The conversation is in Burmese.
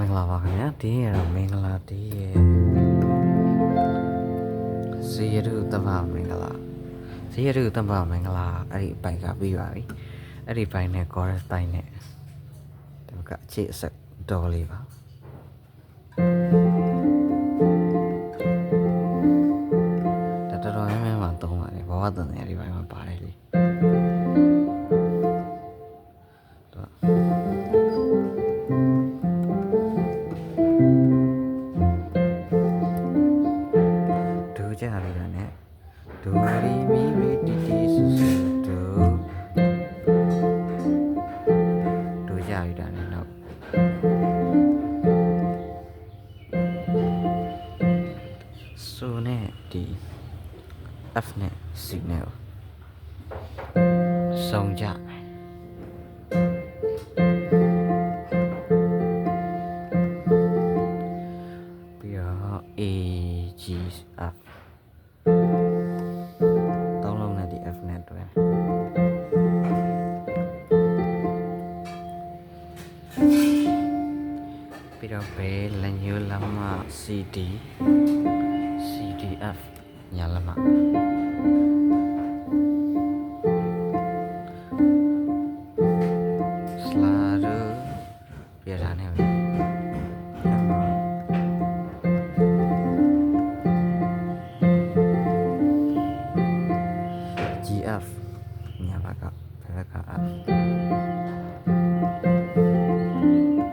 မင်္ဂလာပါခင်ဗျာဒီရတော့မင်္ဂလာဒီရဇေယရုတ္တမမင်္ဂလာဇေယရုတ္တမမင်္ဂလာအဲ့ဒီအပိုင်ကပြီးပါပြီအဲ့ဒီပိုင်နဲ့ chorus ပိုင်နဲ့ဒီကအခြေအဆက်တော်လေးပါဒါတော်တော်များများမှသုံးပါတယ်ဘဝတန်တဲ့ဒီပိုင်းမှာပါတယ်လေ ကြရတာနဲ့ဒူရီမီမီတီတီဆူဆူဒူဒူကြရတာနဲ့တော့ဆိုနဲ့ဒီ F နဲ့ C နဲ့ကိုစုံကြမယ်ပြီးတော့ A G F piro lan yo lama CD CDF nya lama selalu biasane GF nya apa kak. Kakak